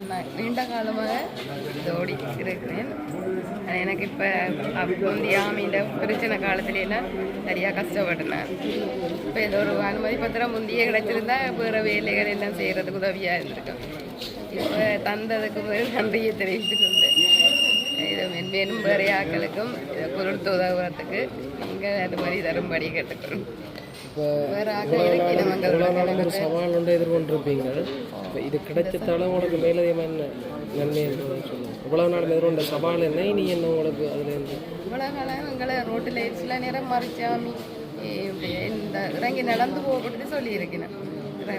நான் நீண்ட காலமாக ஓடி இருக்கிறேன். எனக்கு இப்போ முந்தைய ஆமீண்ட பிரச்சனை காலத்துல நிறையா சரியாக கஷ்டப்பட்டேன் இப்போ ஏதோ ஒரு அனுமதி பத்திரம் முந்தைய கிடச்சிருந்தா வேறு வேலைகள் எல்லாம் செய்கிறதுக்கு உதவியாக இருந்திருக்கேன் இப்போ தந்ததுக்கு முதல் நன்றியை தெரிவித்துக்கொண்டேன் இது மென்மேலும் வேறு ஆக்களுக்கும் இதை பொருட்து உதவுறதுக்கு நீங்கள் அனுமதி தரும்படி கேட்டுக்கிறோம் இப்போ சவால் ஒன்று எதிர்கொண்டிருப்பீங்க இப்போ இது கிடைச்சதால உங்களுக்கு மேலதிகமான நன்மை என்று சொல்லுங்கள் இவ்வளோ நாள் எதிர்கொண்ட சவால் என்ன? நீ என்ன உங்களுக்கு அதில் இருந்து? இவ்வளோ காலம் எங்களை ரோட்டில் சில நேரம் மறிச்சாமி இந்த இறங்கி நடந்து போகப்படுது சொல்லியிருக்கிறேன்.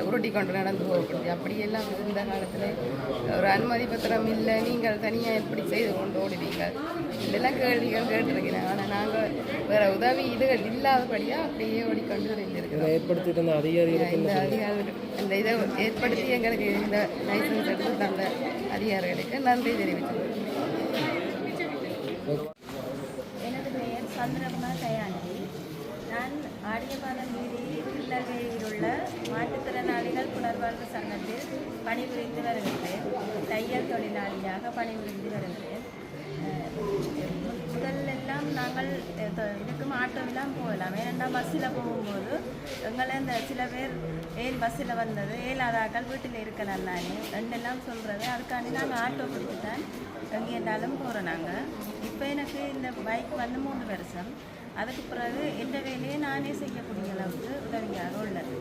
உருட்டி கொண்டு நடந்து போகப்படுது அப்படியெல்லாம் இருந்த காலத்தில் ஒரு அனுமதி பத்திரம் இல்லை. நீங்கள் தனியாக எப்படி செய்து கொண்டு ஓடுவீங்க இதெல்லாம் கேள்விகள் கேட்டிருக்கிறேன். ஆனால் நாங்கள் வேறு உதவி இதுகள் இல்லாதபடியாக அப்படியே ஓடிக்கொண்டு இருந்திருக்கிறோம் ஏற்படுத்திட்டு இந்த அதிகாரிகள் இந்த இதை ஏற்படுத்தி எங்களுக்கு இந்த லைசன்ஸ் எடுத்து தந்த அதிகாரிகளுக்கு நன்றி தெரிவித்துக்கிறேன் எனது பெயர் சந்திரகுமார் தயாநிதி. நான் ஆரியபாலம் வீதி திருநெல்வேலியில் உள்ள மாற்றுத்திறனாளிகள் புனர்வாழ்வு சங்கத்தில் பணிபுரிந்து வருகின்றேன். தையல் தொழிலாளியாக பணிபுரிந்து வருகிறேன். முதல்லெல்லாம் நாங்கள் அஹ், ஆட்டோ இதுக்கும் ஆட்டோவெல்லாம் போகலாம் ஏன்னா பஸ்ஸில் போகும்போது எங்களை இந்த சில பேர் ஏன் பஸ்ஸில் வந்தது? ஏழாதாக்கள் வீட்டில் இருக்கலாம் நானே? ரெண்டெல்லாம் சொல்கிறது அதுக்காண்டி நாங்கள் ஆட்டோ பிடிச்சி தான் எங்கே இருந்தாலும் போகிறோம் நாங்கள் இப்போ எனக்கு இந்த பைக் வந்து மூணு வருஷம். அதுக்கு பிறகு எந்த வேலையை நானே செய்யக்கூடிய அளவுக்கு உதவியாக உள்ளது.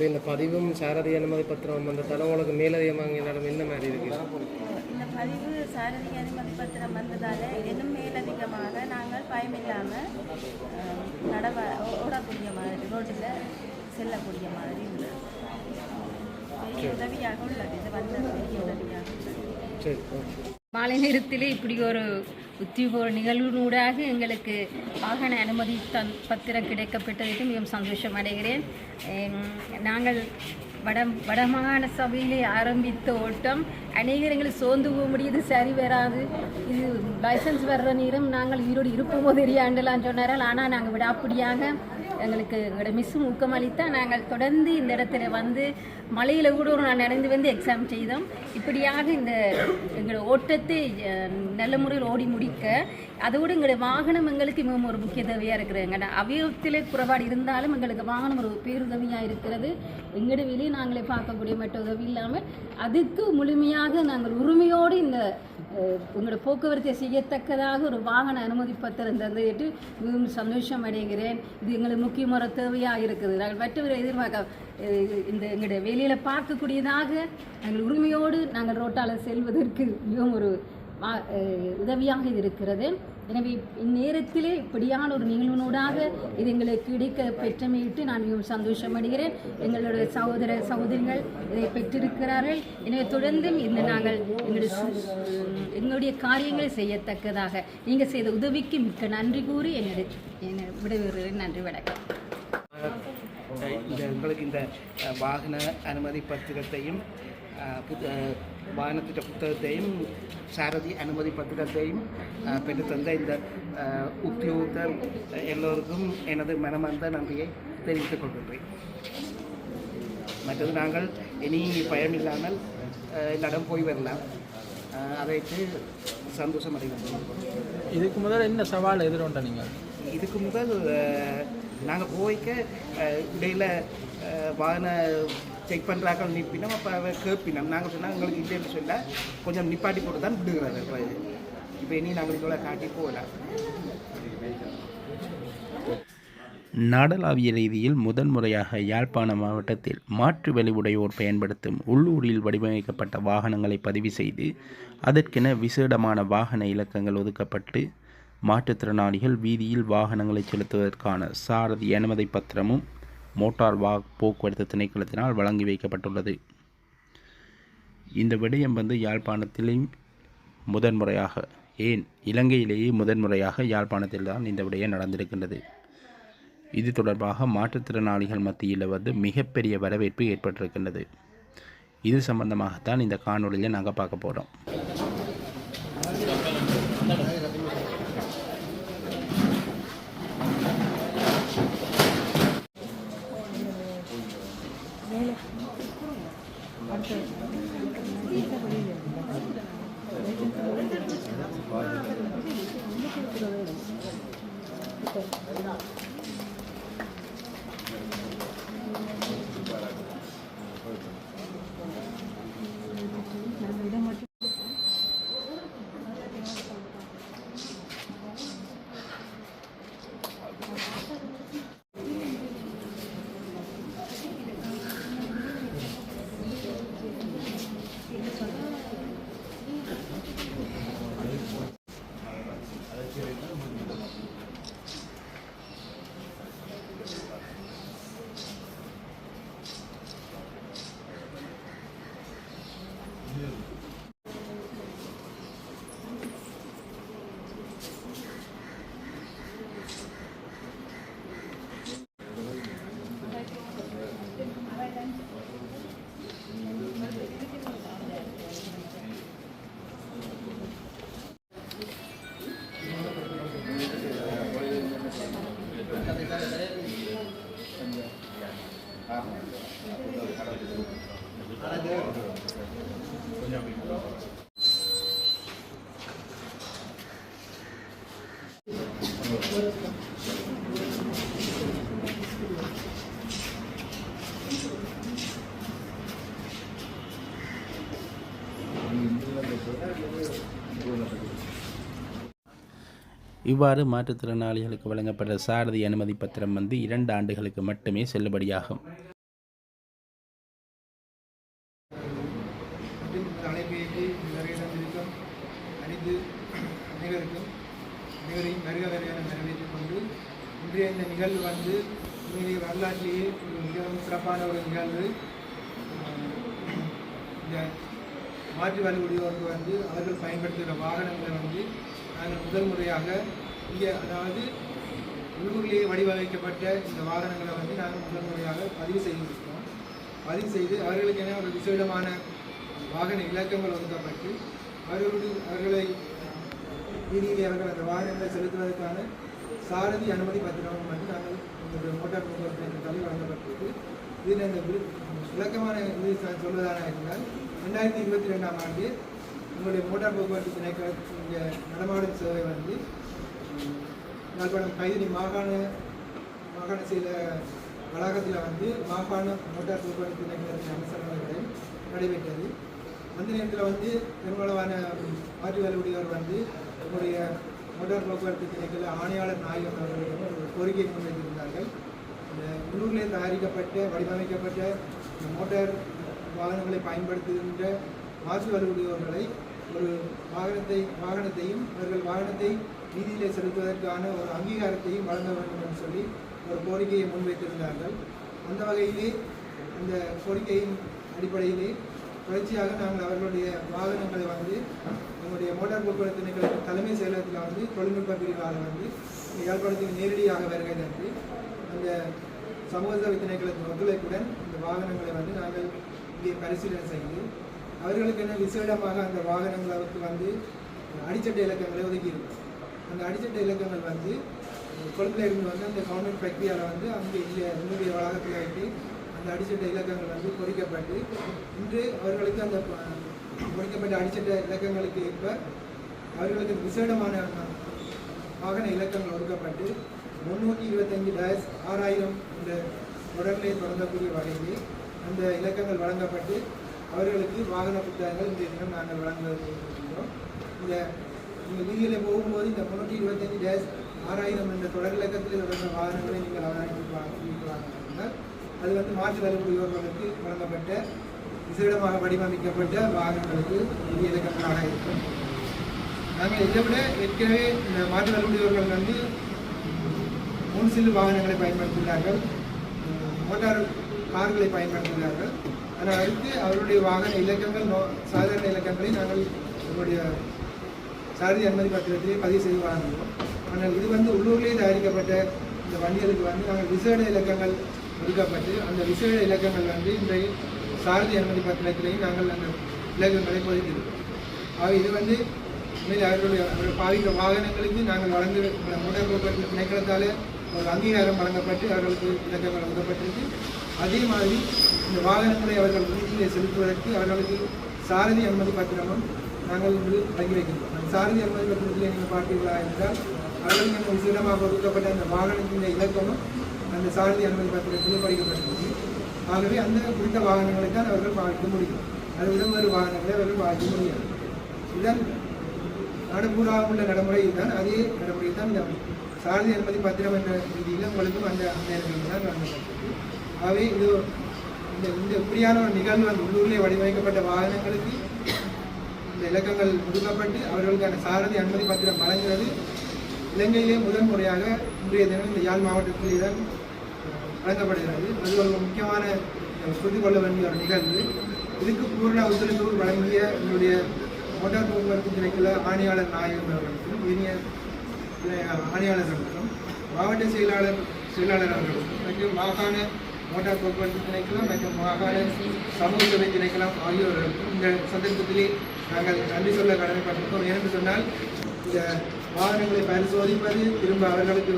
இப்போ இந்த பதிவும் சாரதி அனுமதி பத்திரம் வந்ததால உங்களுக்கு மேலதிகமாக என்னாலும் என்ன மாதிரி இருக்குது இந்த பதிவு சாரதி அனுமதி பத்திரம் வந்ததால் இன்னும் மேலதிகமாக நாங்கள் பயமில்லாமல் நடவ ஓடக்கூடிய மாதிரி ரோட்டில் செல்லக்கூடிய மாதிரி உள்ளது பெரிய உதவியாக உள்ளது. இது வந்தது பெரிய உதவியாக உள்ளது. சரி ஓகே. மாலை நேரத்தில் இப்படி ஒரு உத்தியோக நிகழ்வினூடாக எங்களுக்கு வாகன அனுமதி தன் பத்திரம் கிடைக்கப்பட்டதற்கு மிகவும் சந்தோஷம் அடைகிறேன். நாங்கள் வட வடமாகாண சபையிலே ஆரம்பித்த ஓட்டம் அநேகர் எங்களுக்கு சோர்ந்து போக முடியுது சரி வராது. இது லைசன்ஸ் வர்ற நேரம் நாங்கள் ஈரோடு இருப்போமோ தெரியாண்டுலாம் சொன்னார்கள். ஆனால் நாங்கள் விடாப்படியாக எங்களுக்கு எங்களோட மிஸ்ஸும் ஊக்கமளித்தா நாங்கள் தொடர்ந்து இந்த இடத்துல வந்து மலையில் கூட ஒரு நான் நடந்து வந்து எக்ஸாம் செய்தோம். இப்படியாக இந்த எங்களோட ஓட்டத்தை நல்ல முறையில் ஓடி முடிக்க அதோடு எங்களோட வாகனம் எங்களுக்கு மிகவும் ஒரு முக்கிய தேவையாக இருக்கிறது. எங்களோட அவயவத்தில் குறைபாடு இருந்தாலும் எங்களுக்கு வாகனம் ஒரு பேருதவியாக இருக்கிறது. எங்களோட வெளியே நாங்களே பார்க்கக்கூடிய மற்ற உதவி இல்லாமல் அதுக்கு முழுமையாக நாங்கள் உரிமையோடு இந்த உங்களோட போக்குவரத்தை செய்யத்தக்கதாக ஒரு வாகன அனுமதி பத்திரம் தந்துட்டு மிகவும் சந்தோஷம் அடைகிறேன். இது எங்களுக்கு முக்கியமான தேவையாக இருக்குது. நாங்கள் மற்றவரை எதிர்பார்க்க இந்த எங்களுடைய வெளியில் பார்க்கக்கூடியதாக நாங்கள் உரிமையோடு நாங்கள் ரோட்டால் செல்வதற்கு மிகவும் ஒரு உதவியாக இருக்கிறது. எனவே இந்நேரத்திலே இப்படியான ஒரு நிகழ்வினூடாக இது எங்களுக்கு கிடைக்க பெற்றமையிட்டு நான் மிகவும் சந்தோஷம் அடைகிறேன் எங்களுடைய சகோதர சகோதரிகள் இதை பெற்றிருக்கிறார்கள். எனவே தொடர்ந்தும் இந்த நாங்கள் எங்களுடைய எங்களுடைய காரியங்களை செய்யத்தக்கதாக நீங்கள் செய்த உதவிக்கு மிக்க நன்றி கூறி என்னுடைய என்னை விடைபெறுகிறேன். நன்றி வணக்கம். இந்த எங்களுக்கு இந்த வாகன அனுமதி பத்திரத்தையும் வாகனத்திட்ட புத்தகத்தையும் சாரதி அனுமதி பத்திரத்தையும் பெற்றுத்தந்த இந்த உத்தியோகத்தர் எல்லோருக்கும் எனது மனமார்ந்த நன்றியை தெரிவித்துக் கொள்கின்றேன் மற்றது நாங்கள் இனி பயமில்லாமல் இடம் போய் வரலாம் அஹ், அதைத்து சந்தோஷம் அடைகின்றோம் இதுக்கு முதல்ல என்ன சவால் எதிர்கொண்ட நீங்கள் இதுக்கு முதல் நாங்கள் போய்க்க இடையில வாகன செக் பண்ணுறாங்க நிற்பினோம் அப்போ கேட்பினோம் நாங்கள் சொன்னால் எங்களுக்கு இல்லைன்னு சொல்ல கொஞ்சம் நிப்பாட்டி போட்டு தான் விடுகிறாரு இப்போ இப்போ இனி நாங்கள் இவ்வளோ காட்டி போகலாம் நாடளாவிய ரீதியில் முதன்முறையாக யாழ்ப்பாண மாவட்டத்தில் மாற்று வலிவுடையோர் பயன்படுத்தும் உள்ளூரில் வடிவமைக்கப்பட்ட வாகனங்களை பதிவு செய்து அதற்கென விசேடமான வாகன இலக்கங்கள் ஒதுக்கப்பட்டு மாற்றுத்திறனாளிகள் வீதியில் வாகனங்களை செலுத்துவதற்கான சாரதி அனுமதி பத்திரமும் மோட்டார் வாக் போக்குவரத்து திணைக்களத்தினால் வழங்கி வைக்கப்பட்டுள்ளது. இந்த விடயம் வந்து யாழ்ப்பாணத்திலும் முதன்முறையாக ஏன் இலங்கையிலேயே முதன்முறையாக யாழ்ப்பாணத்தில் தான் இந்த விடயம் நடந்திருக்கின்றது. இது தொடர்பாக மாற்றுத்திறனாளிகள் மத்தியில் வந்து மிகப்பெரிய வரவேற்பு ஏற்பட்டிருக்கின்றது. இது சம்பந்தமாகத்தான் இந்த காணொலியில் நாங்கள் பார்க்க போகிறோம் இவ்வாறு மாற்றுத்திறனாளிகளுக்கு வழங்கப்பட்ட சாரதி அனுமதி பத்திரம் வந்து இரண்டு ஆண்டுகளுக்கு மட்டுமே செல்லுபடியாகும். மற்றும் இந்த இருக்கும் அனைத்து அனைவருக்கும் அனைவரையும் வருக வருக நிறைவேற்றிக் கொண்டு இன்றைய இந்த நிகழ்வு வந்து உண்மையிலேயே வரலாற்றிலேயே ஒரு மிகவும் சிறப்பான ஒரு நிகழ்வு இந்த மாற்று வலுவுடையோருக்கு வந்து அவர்கள் பயன்படுத்துகிற வாகனங்களை வந்து நாங்கள் முதல் முறையாக இங்கே அதாவது உள்ளூரிலேயே வடிவமைக்கப்பட்ட இந்த வாகனங்களை வந்து நாங்கள் முதல் முறையாக பதிவு செய்திருக்கிறோம். பதிவு செய்து அவர்களுக்கென ஒரு விசேடமான வாகன இலக்கங்கள் ஒதுக்கப்பட்டு அவர்களுடைய அவர்களை வீதியிலே அவர்கள் அந்த வாகனங்களை செலுத்துவதற்கான சாரதி அனுமதி பத்திரமும் வந்து நாங்கள் எங்களுடைய மோட்டார் போக்குவரத்து தலைவர் வழங்கப்பட்டிருக்கு. இதில் இந்த விளக்கமான இது சொல்வதாக இருந்தால் ரெண்டாயிரத்தி இருபத்தி ரெண்டாம் ஆண்டு உங்களுடைய மோட்டார் போக்குவரத்து இணைக்க இங்கே நடமாடும் சேவை வந்து உம், யாழ்ப்பாணம் மாகாண மாகாண செயல வளாகத்தில் வந்து மாகாண மோட்டார் போக்குவரத்து திணைக்களத்தின் அமைச்சரவைகளில் நடைபெற்றது. அந்த நேரத்தில் வந்து பெரும்பாலான மாற்றி வரக்கூடியவர் வந்து உங்களுடைய மோட்டார் போக்குவரத்து திணைக்கள ஆணையாளர் நாயகம் அவர்களிடம் ஒரு கோரிக்கை முன்வைத்திருந்தார்கள். இந்த உள்ளூரிலே தயாரிக்கப்பட்ட வடிவமைக்கப்பட்ட இந்த மோட்டார் வாகனங்களை பயன்படுத்துகின்ற மாற்று வலுவுடையவர்களை ஒரு வாகனத்தை வாகனத்தையும் அவர்கள் வாகனத்தை வீதியிலே செலுத்துவதற்கான ஒரு அங்கீகாரத்தையும் வழங்க வேண்டும் என்று சொல்லி ஒரு கோரிக்கையை முன்வைத்திருந்தார்கள். அந்த வகையிலே அந்த கோரிக்கையின் அடிப்படையிலே தொடர்ச்சியாக நாங்கள் அவர்களுடைய வாகனங்களை வந்து நம்முடைய மோட்டார் போக்குவரத்து நிகழ்ச்சி தலைமை செயலகத்தில் வந்து தொழில்நுட்ப பிரிவால் வந்து யாழ்ப்பாணத்துக்கு நேரடியாக வருகை தந்து அந்த சமூக சேவை திணைக்களத்தின் ஒத்துழைப்புடன் இந்த வாகனங்களை வந்து நாங்கள் இங்கே பரிசீலனை செய்து அவர்களுக்கு என்ன விசேடமாக அந்த வாகனங்கள் அவருக்கு வந்து அடிச்சட்ட இலக்கங்களை ஒதுக்கியிருக்கும் அந்த அடிச்சட்ட இலக்கங்கள் வந்து கொழும்புல இருந்து வந்து அந்த கவர்மெண்ட் ஃபேக்டரியால் வந்து அங்கே இல்லை என்னுடைய வளாகத்தில் ஆகிட்டு அந்த அடிச்சட்ட இலக்கங்கள் வந்து பொறிக்கப்பட்டு இன்று அவர்களுக்கு அந்த பொறிக்கப்பட்ட அடிச்சட்ட இலக்கங்களுக்கு ஏற்ப அவர்களுக்கு விசேடமான வாகன இலக்கங்கள் ஒதுக்கப்பட்டு முன்னூற்றி இருபத்தஞ்சு டேஸ் ஆறாயிரம் இந்த தொடர்களை தொடங்கக்கூடிய வகையில் அந்த இலக்கங்கள் வழங்கப்பட்டு அவர்களுக்கு வாகன புத்தகங்கள் இந்த தினம் நாங்கள் வழங்க இந்த நீங்கள் வீதியில் போகும்போது இந்த முன்னூற்றி இருபத்தஞ்சு டேஸ் ஆறாயிரம் என்ற தொடர் இலக்கத்தில் வாகனங்களை நீங்கள் அவதானிப்பாங்க அது வந்து மாற்று வலுப்புடையோர்களுக்கு வழங்கப்பட்ட விசேடமாக வடிவமைக்கப்பட்ட வாகனங்களுக்கு நிதி இலக்கங்களாக இருக்கும். நாங்கள் இதை விட ஏற்கனவே இந்த மாற்று வலுவுடையவர்கள் வந்து மூணு சில்லு வாகனங்களை பயன்படுத்துகிறார்கள். மோட்டார் கார்களை பயன்படுத்துகிறார்கள். ஆனால் அடுத்து அவருடைய வாகன இலக்கங்கள் நோ சாதாரண இலக்கங்களை நாங்கள் நம்முடைய சாரதி அனுமதி பத்திரத்திலே பதிவு செய்து வழங்குவோம். ஆனால் இது வந்து உள்ளூர்லேயே தயாரிக்கப்பட்ட இந்த வண்டிகளுக்கு வந்து நாங்கள் விசேட இலக்கங்கள் ஒதுக்கப்பட்டு அந்த விசேட இலக்கங்கள் வந்து இன்றைய சாரதி அனுமதி பத்திரத்திலேயும் நாங்கள் அந்த இலக்கங்களை பதித்திருக்கிறோம் ஆக இது வந்து உண்மையில் அவர்களுடைய அவர்கள் பாவிக்கிற வாகனங்களுக்கு நாங்கள் வழங்கு மோட்டார் போக்குவரத்து திணைக்களத்தால் ஒரு அங்கீகாரம் வழங்கப்பட்டு அவர்களுக்கு இலக்கங்கள் வழங்கப்பட்டிருக்கு. அதே மாதிரி இந்த வாகனங்களை அவர்கள் வீட்டிலே செலுத்துவதற்கு அவர்களுக்கு சாரதி அனுமதி பத்திரமும் நாங்கள் இன்று வழங்கி வைக்கின்றோம். அந்த சாரதி அனுமதி பத்திரத்தில் நீங்கள் பார்த்தீர்களா என்றால் அவர்களுக்கு எங்கள் விசேடமாக ஒதுக்கப்பட்ட அந்த வாகனத்தின் இலக்கமும் அந்த சாரதி அனுமதி பத்திரத்தில் படிக்கப்பட்டிருக்கு. ஆகவே அந்த குறித்த வாகனங்களை தான் அவர்கள் பார்க்க முடியும். அதை விட வேறு வாகனங்களை அவர்கள் பார்க்க முடியாது. இதன் நடைமுறாக உள்ள நடைமுறை. இதுதான் அதே நடைமுறை தான் இந்த சாரதி அனுமதி பத்திரம் என்ற ரீதியில் உங்களுக்கும் அந்த அந்த தான் வழங்கப்பட்டிருக்கு ஆகவே இது இந்த இந்த இப்படியான ஒரு நிகழ்வு அந்த உள்ளூரிலே வடிவமைக்கப்பட்ட வாகனங்களுக்கு இந்த இலக்கங்கள் ஒதுக்கப்பட்டு அவர்களுக்கான சாரதி அனுமதி பத்திரம் வழங்குவது இலங்கையிலே முதல் முறையாக இன்றைய தினம் இந்த யாழ் மாவட்டத்திலே தான் வழங்கப்படுகிறது. அது ஒரு முக்கியமான சுருதி கொள்ள வேண்டிய ஒரு நிகழ்வு. இதுக்கு பூர்ண ஒத்துழைப்பு வழங்கிய என்னுடைய மோட்டார் போக்குவரத்து துறைக்குள்ள ஆணையாளர் நாயகம் அவர்களுக்கும் யூனியன் மாவட்ட செயலாளர் செயலாளர் அவர்களுக்கும் மற்றும் மாகாண மோட்டார் போக்குவரத்து திணைக்களம் மற்றும் மாகாண சமூக சபை திணைக்களம் ஆகியோர்களுக்கும் இந்த சந்தர்ப்பத்திலே நாங்கள் நன்றி சொல்ல கடமைப்பட்டிருக்கோம் ஏனென்று சொன்னால் இந்த வாகனங்களை பரிசோதிப்பது திரும்ப அவர்களுக்கு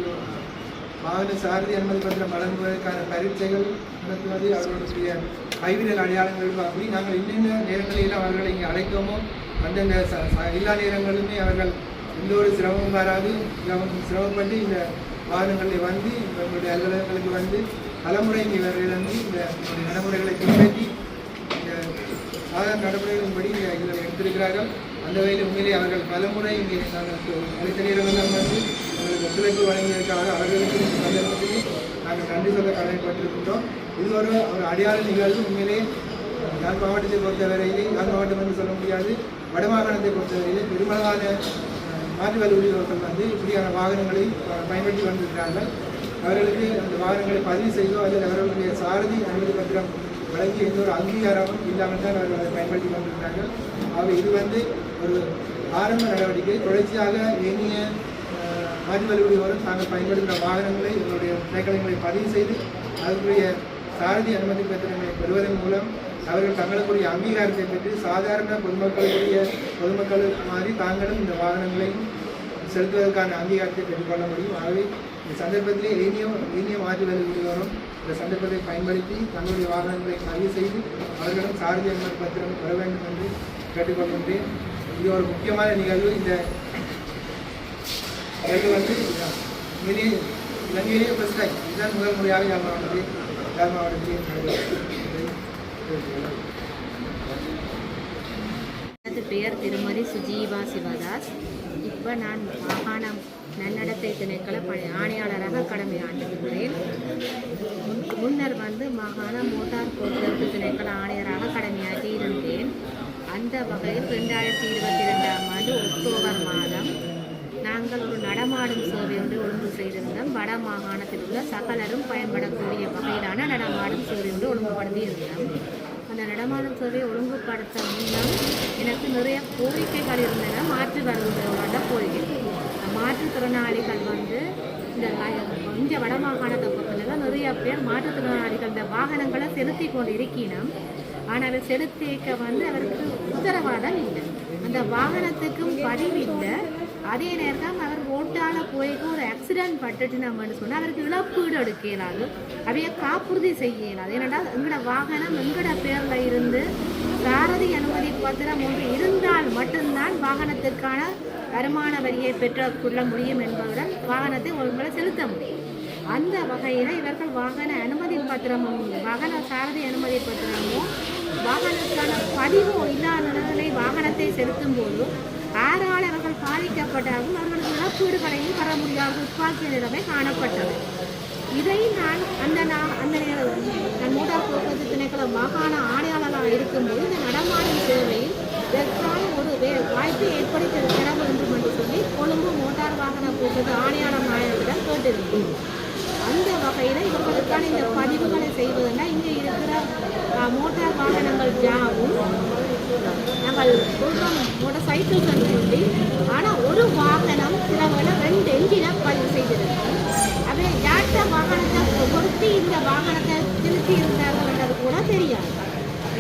வாகன சாரதி அனுமதி பத்திரம் வழங்குவதற்கான பரீட்சைகள் நடத்துவது அவர்களுடைய கைவிரல் அடையாளங்கள் அப்படி நாங்கள் என்னென்ன நேரங்களில் அவர்களை இங்கே அழைக்கோமோ அந்தந்த எல்லா நேரங்களுமே அவர்கள் எந்த ஒரு சிரமம் வராது. சிரமம் சிரமப்பட்டு இந்த வாகனங்களில் வந்து நம்மளுடைய அலுவலகங்களுக்கு வந்து பலமுறை இங்கே இவர்கள் வந்து இந்த நடைமுறைகளை பின்பற்றி இந்த சாதாரண நடைமுறைகளின்படி இதில் எடுத்திருக்கிறார்கள். அந்த வகையில் உண்மையிலே அவர்கள் பலமுறை இங்கே நாங்கள் அனைத்து வந்து எங்களுக்கு ஒத்துழைப்பு வழங்கியதற்காக அவர்களுக்கு இந்த நாங்கள் நன்றி சொல்ல கடமைப்பட்டிருக்கின்றோம். இது ஒரு ஒரு அடையாள நிகழ்வு உண்மையிலே யாழ் மாவட்டத்தை பொறுத்தவரையிலே யாழ் மாவட்டம் என்று சொல்ல முடியாது. வடமாகாணத்தை பொறுத்தவரையிலே பெருமளவான அஹ், ஊழியர்கள் வந்து இப்படியான வாகனங்களை பயன்படுத்தி வந்திருக்கிறார்கள். அவர்களுக்கு அந்த வாகனங்களை பதிவு செய்தோ அல்லது அவர்களுடைய சாரதி அனுமதி பத்திரம் வழங்கி எந்த ஒரு அங்கீகாரமும் இல்லாமல் தான் அவர்கள் அதை பயன்படுத்தி கொண்டிருக்கிறார்கள் ஆகவே இது வந்து ஒரு ஆரம்ப நடவடிக்கை. தொடர்ச்சியாக எண்ணிய மாற்று வலுவலியோரும் தாங்கள் பயன்படுத்துகிற வாகனங்களை எங்களுடைய திணைக்களங்களை பதிவு செய்து அதற்குரிய சாரதி அனுமதி பத்திரங்களை பெறுவதன் மூலம் அவர்கள் தங்களுக்குரிய அங்கீகாரத்தை பெற்று சாதாரண பொதுமக்களுடைய பொதுமக்கள் மாதிரி தாங்களும் இந்த வாகனங்களை செலுத்துவதற்கான அங்கீகாரத்தை பெற்றுக்கொள்ள முடியும். ஆகவே இந்த சந்தர்ப்பத்திலே ஏனிய ஏனிய மாற்று வரும் இந்த சந்தர்ப்பத்தை பயன்படுத்தி தங்களுடைய வாகனங்களை பதிவு செய்து அவர்களும் சாரதி அனுமதி பத்திரம் பெற வேண்டும் என்று கேட்டுக்கொள்கின்றேன். இது ஒரு முக்கியமான நிகழ்வு. இந்த நிகழ்வு வந்து இங்கே இலங்கையிலேயே ஃபஸ்ட் டைம் இதுதான் முதல் முறையாக யாழ் மாவட்டத்தில் யாழ் மாவட்டத்தில் நடைபெறுகிறது எனது பெயர் திருமதி சுஜீவா சிவதாஸ். இப்போ நான் மாகாண நன்னடத்தை திணைக்கள பணி ஆணையாளராக கடமையாற்றுகிறேன் முன் முன்னர் வந்து மாகாண மோட்டார் போக்குவரத்து திணைக்கள ஆணையராக கடமையாற்றி இருந்தேன். அந்த வகையில் ரெண்டாயிரத்தி இருபத்தி ரெண்டாம் ஆண்டு அக்டோபர் மாதம் நாங்கள் ஒரு நடமாடும் சேவை ஒன்று ஒழுங்கு செய்திருந்தோம் வட மாகாணத்தில் உள்ள சகலரும் பயன்படக்கூடிய வகையிலான நடமாடும் சேவை ஒன்று ஒழுங்குபடுத்தி இருந்தோம் அந்த நடமாடும் சேவையை ஒழுங்குபடுத்த முன்னால் எனக்கு நிறைய கோரிக்கைகள் இருந்தன மாற்று வருவதோட கோரிக்கை. மாற்றுத்திறனாளிகள் வந்து இந்த வ- வட மாகாணத்தை பொறுத்தவரை நிறைய பேர் மாற்றுத்திறனாளிகள் இந்த வாகனங்களை செலுத்தி கொண்டு இருக்கினோம் ஆனால் அதை செலுத்திக்க வந்து அவருக்கு உத்தரவாதம் இல்லை. அந்த வாகனத்துக்கும் பதிவு இல்லை அதே நேரம் அவர் ஓட்டால் போய்க்கு ஒரு ஆக்சிடென்ட் பட்டுட்டு நம்மன்னு சொன்னால் அவருக்கு இழப்பீடு எடுக்க இயலாது அவைய காப்புறுதி செய்ய இயலாது ஏன்னா எங்களோட வாகனம் எங்களோட பேரில் இருந்து சாரதி அனுமதி பத்திரம் ஒன்று இருந்தால் மட்டும்தான் வாகனத்துக்கான வருமான வரியை பெற்றுக்கொள்ள முடியும் என்பதுடன் வாகனத்தை ஒழுங்காக செலுத்த முடியும். அந்த வகையில் இவர்கள் வாகன அனுமதி பத்திரமும் வாகன சாரதி அனுமதி பத்திரமும் வாகனத்துக்கான பதிவு இல்லாத நிலை வாகனத்தை செலுத்தும் போது ஆறாம் அவர்கள் பாதிக்கப்பட்டாலும் அவர்களுக்கு இழப்பீடுகளையும் பெற முடியாத. துப்பாக்கிய நிலைமை காணப்பட்டது. இதை நான் அந்த நான் அந்த நேரம் நான் மோட்டார் போக்குவரத்து திணைக்கள மாகாண ஆணையாளராக இருக்கும்போது இந்த நடமாடும் சேவையில் இதற்கான ஒரு வே வாய்ப்பை ஏற்படுத்தி தர வேண்டும் என்று சொல்லி கொழும்பு மோட்டார் வாகன போக்குவரத்து ஆணையாளர் நாயகரிடம் கேட்டிருந்தேன். அந்த வகையில் இவர்களுக்கான இந்த பதிவுகளை செய்வதுன்னா இங்கே இருக்கிற மோட்டார் வாகனங்கள் நம்ம ஒரு சைக்கிள் மோட்டார் சொல்லி ஆனால் ஒரு வாகனம் சில ரெண்டு எஞ்சினை பதிவு செய்திருக்கும் அவை யார்கிட்ட வாகனத்தை பொருத்தி இந்த வாகனத்தை திருத்தி இருந்தாங்கன்றது கூட தெரியாது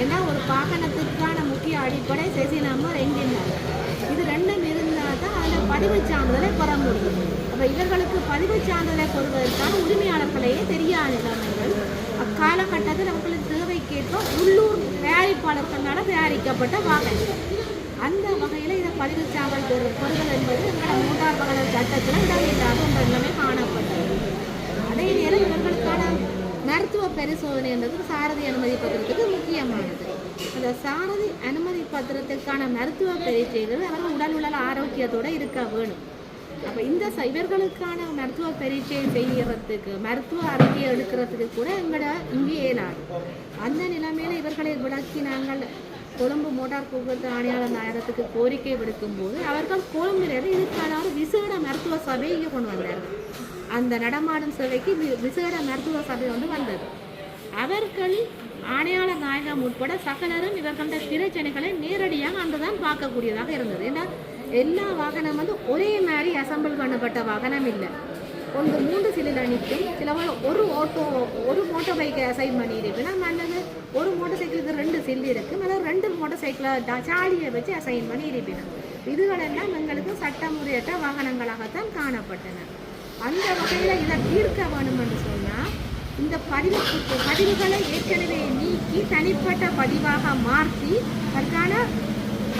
ஏன்னா ஒரு வாகனத்துக்கான முக்கிய அடிப்படை செசி நம்பர் என்ஜின் இது ரெண்டும் இருந்தால் தான் அதில் பதிவு சான்றிதழை பெற முடியும் அப்போ இவர்களுக்கு பதிவு சான்றிதழை பெறுவதற்கான உரிமையாளர்களையே தெரியாது நிலைமைகள் அக்காலகட்டத்தில் நம்மளுக்கு கேட்டோம். உள்ளூர் தயாரிப்பாளர்களால் தயாரிக்கப்பட்ட வாகனம் அந்த வகையில் இதை பதிவு சான்றிதழ் பொருள் என்பது எங்களோட மூன்றாம் வாகன சட்டத்தில் இடமில்லாத எல்லாமே காணப்பட்டது. அதே நேரம் இவர்களுக்கான மருத்துவ பரிசோதனை என்பது சாரதி அனுமதி பத்திரத்துக்கு முக்கியமானது. அந்த சாரதி அனுமதி பத்திரத்திற்கான மருத்துவ பரீட்சைகள் அவர்கள் உடல் உடல் ஆரோக்கியத்தோடு இருக்க வேணும். அப்போ இந்த ச- இவர்களுக்கான மருத்துவ பரீட்சை செய்யறதுக்கு மருத்துவ அறிக்கை எடுக்கிறதுக்கு கூட எங்களோட இங்கேயே நான். அந்த நிலைமையில இவர்களை விளக்கி நாங்கள் கொழும்பு மோட்டார் போக்குவரத்து ஆணையாளர் நாயகத்துக்கு கோரிக்கை விடுக்கும்போது அவர்கள் கொழும்பிலிருந்து இதுக்கான ஒரு விசேட மருத்துவ சபையை இங்கே கொண்டு வந்தார்கள். அந்த நடமாடும் சபைக்கு வி- விசேட மருத்துவ சபை வந்து வந்தது. அவர்கள் ஆணையாளர் நாயகம் உட்பட சகலரும் இவர்கள்ட்ட பிரச்சனைகளை நேரடியாக அங்குதான் பார்க்கக்கூடியதாக இருந்தது. ஏன்னா எல்லா வாகனம் வந்து ஒரே மாதிரி அசம்பிள் பண்ணப்பட்ட வாகனம் இல்லை. ஒன்று மூன்று சிலில் நிற்கும். சிலவங்க ஒரு ஆட்டோ ஒரு மோட்டர் பைக்கை அசைன் பண்ணியிருப்பேன். அல்லது ஒரு மோட்டார் சைக்கிளுக்கு ரெண்டு சில்லு இருக்கும் அதாவது ரெண்டு மோட்டர் சைக்கிளை சாலியை வச்சு அசைன் பண்ணி இருப்பினோம் இதுகளெல்லாம் எங்களுக்கு சட்டமுறையற்ற வாகனங்களாகத்தான் காணப்பட்டன. அந்த வகையில் இதை தீர்க்க வேணும்னு சொன்னால் இந்த பதிவு பதிவுகளை ஏற்கனவே நீக்கி தனிப்பட்ட பதிவாக மாற்றி அதற்கான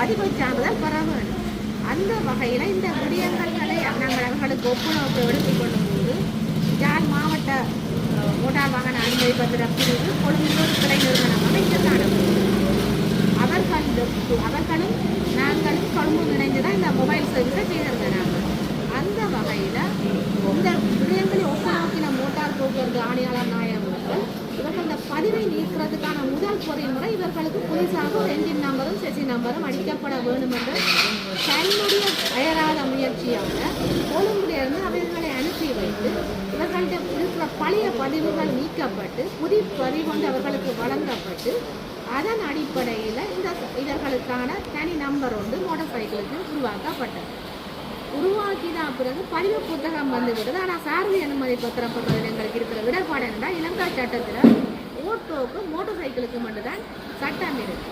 பதிவு சான்றிதழ் பெற வேண்டும் அந்த வகையில் இந்த விடயங்களை நாங்கள் அவர்களுக்கு ஒப்புணர்வு எடுத்துக் கொள்ளும்போது யாழ் மாவட்ட மோட்டார் வாகன அனுமதி பத்திர பிரிவு கொழும்புலூர் துறை நிறுவனம் அமைக்கத்தான அவர்கள் அவர்களும் நாங்களும் கொழும்பு இணைந்து தான் இந்த மொபைல் சர்வீஸை செய்திருந்தாங்க அந்த வகையில் இந்த விடயங்களை ஒப்புநோக்கின மோட்டார் போக்குவரத்து ஆணையாளர் நாயகம் இவர்கள் இந்த பதிவை நீக்கிறதுக்கான முதல் பொறிமுறை இவர்களுக்கு புதுசாக ஒரு என்ஜின் நம்பரும் செசி நம்பரும் அடிக்கப்பட வேண்டும் என்று தன்னுடைய அயராத முயற்சியாக கொழும்புலேருந்து அவர்களை அனுப்பி வைத்து இவர்கள்ட்ட இருக்கிற பழைய பதிவுகள் நீக்கப்பட்டு புதி பதிவு வந்து அவர்களுக்கு வழங்கப்பட்டு அதன் அடிப்படையில் இந்த இவர்களுக்கான தனி நம்பர் ஒன்று மோட்டார் சைக்கிளுக்கு உருவாக்கப்பட்டது. உருவாக்கின பிறகு பதிவு புத்தகம் வந்து விடுது ஆனால் சாரதி அனுமதி பத்திரம் பத்திரம் எங்களுக்கு இருக்கிற விடப்பாடு என்னன்னா இலங்கை சட்டத்தில் ஓட்டோக்கு மோட்டார் சைக்கிளுக்கு மட்டும்தான் சட்டம் இருக்கு.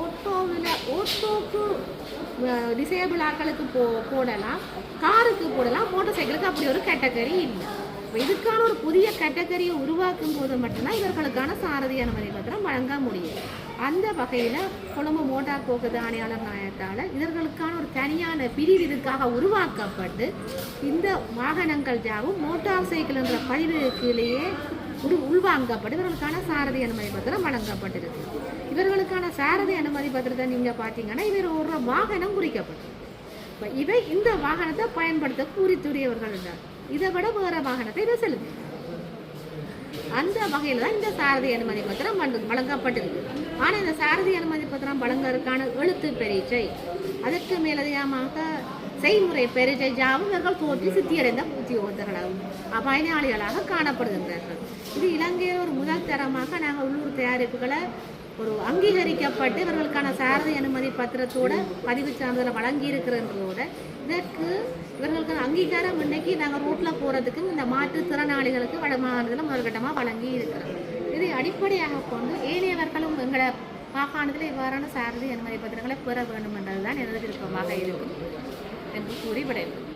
ஓட்டோவில் ஓட்டோக்கு டிசேபிள் ஆட்களுக்கு போ போடலாம். காருக்கு போடலாம். மோட்டார் சைக்கிளுக்கு அப்படி ஒரு கேட்டகரி இல்லை. இதுக்கான ஒரு புதிய கேட்டகரியை உருவாக்கும் போது மட்டும்தான் இவர்களுக்கான சாரதி அனுமதி பத்திரம் வழங்க முடியும். அந்த வகையில் கொழும்பு மோட்டார் போக்குவரத்து ஆணையாளர் நாயத்தால் இவர்களுக்கான ஒரு தனியான பிரிவு இதுக்காக உருவாக்கப்பட்டு இந்த வாகனங்கள் யாவும் மோட்டார் சைக்கிள் என்ற பதிவுக்கிலேயே உரு உள்வாங்கப்பட்டு இவர்களுக்கான சாரதி அனுமதி பத்திரம் வழங்கப்பட்டிருக்கு. இவர்களுக்கான சாரதி அனுமதி பத்திரத்தை நீங்கள் பார்த்தீங்கன்னா இவர் ஒரு வாகனம் குறிக்கப்பட்டது இப்போ இவை இந்த வாகனத்தை பயன்படுத்த கூறித்துரியவர்கள் என்றார் இதை விட வேற வாகனத்தை இதை செலுத்து அந்த வகையில் தான் இந்த சாரதி அனுமதி பத்திரம் வழங்கப்பட்டிருக்கு ஆனால் இந்த சாரதி அனுமதி பத்திரம் வழங்குவதற்கான எழுத்து பரீட்சை. அதற்கு மேலதிகமாக செய்முறை பரீட்சை ஜாவும் இவர்கள் தோற்றி சித்தியடைந்த உத்தியோகத்தர்களாகும். பயனாளிகளாக காணப்படுகின்றார்கள். இது இலங்கையில் ஒரு முதல் தரமாக நாங்கள் உள்ளூர் தயாரிப்புகளை ஒரு அங்கீகரிக்கப்பட்டு இவர்களுக்கான சாரதி அனுமதி பத்திரத்தோட பதிவு சான்றிதழை வழங்கியிருக்கிறதோட இதற்கு இவர்களுக்கு அங்கீகாரம் இன்னைக்கு நாங்கள் ரோட்டில் போகிறதுக்கும் இந்த மாற்றுத்திறனாளிகளுக்கு வடமாநிலம் முதல்கட்டமாக வழங்கி இருக்கிறோம் இதை அடிப்படையாக கொண்டு ஏனையவர்களும் எங்களை மாகாணத்தில் இவ்வாறான சாரதி அனுமதி பத்திரங்களை பெற வேண்டும் என்றதுதான் எனது விருப்பமாக இருக்கும் என்று கூறி விடைபெறும்